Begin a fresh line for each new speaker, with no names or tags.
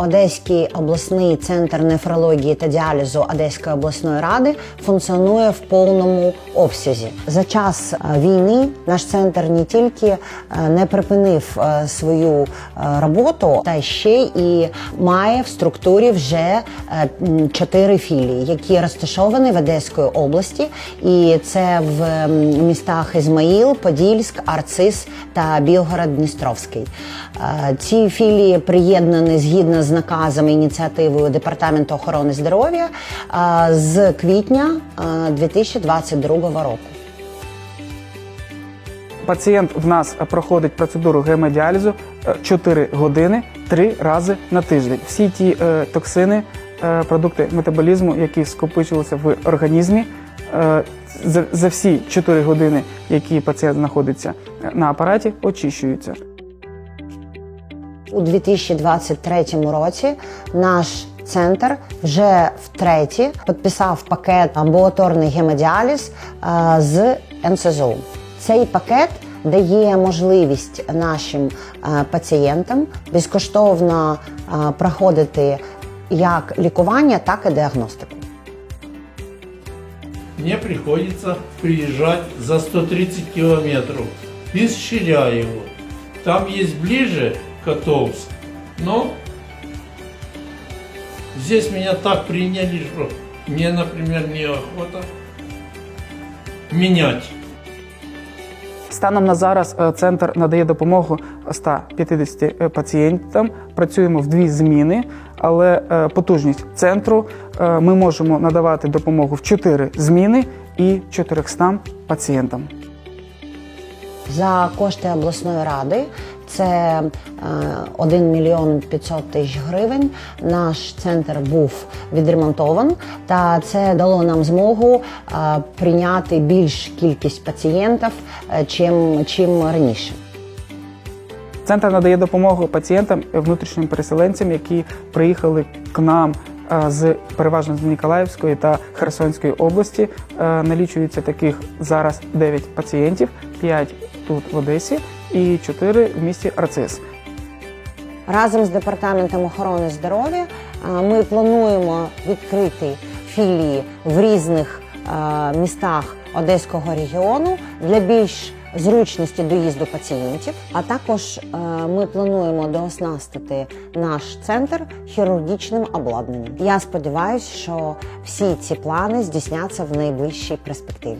Одеський обласний центр нефрології та діалізу Одеської обласної ради функціонує в повному обсязі. За час е, війни наш центр не тільки е, не припинив е, свою роботу, та ще і має в структурі вже чотири філії, які розташовані в Одеської області, і це в містах Ізмаїл, Подільськ, Арцис та Білгород-Дністровський. Ці філії приєднані згідно з наказом і ініціативою Департаменту охорони здоров'я е, з квітня е, 2022 року.
Пацієнт в нас проходить процедуру гемодіалізу 4 години 3 рази на тиждень. Всі ті е, токсини, е, продукти метаболізму, які скопичилися в організмі, е, за всі 4 години, які пацієнт знаходиться на апараті, очищуються.
У 2023 році наш центр вже втретє підписав пакет амбулаторний гемодіаліз е, з НСЗУ. Цей пакет дає можливість нашим е, пацієнтам безкоштовно е, проходити як лікування, так і діагностику.
Мне приходится приезжать за 130 километров из Ширяева. Там есть ближе Котовск, но здесь меня так приняли, что мне, например, неохота менять.
Станом на зараз е, центр надає допомогу 150 пацієнтам. Працюємо в дві зміни, але е, потужність центру е, ми можемо надавати допомогу в 4 зміни і 400 пацієнтам.
За кошти обласної ради це е, 1 мільйон 500 тисяч гривень. Наш центр був відремонтован, та це дало нам змогу е, прийняти більш кількість пацієнтів, е, чим, чим раніше.
Центр надає допомогу пацієнтам внутрішнім переселенцям, які приїхали к нам е, з переважно з Ніколаївської та Херсонської області. Е, Налічується таких зараз 9 пацієнтів, 5 тут в Одесі і 4 в місті Арцис.
Разом з департаментом охорони здоров'я ми плануємо відкрити філії в різних містах Одеського регіону для більш зручності доїзду пацієнтів. А також ми плануємо дооснастити наш центр хірургічним обладнанням. Я сподіваюся, що всі ці плани здійсняться в найближчій перспективі.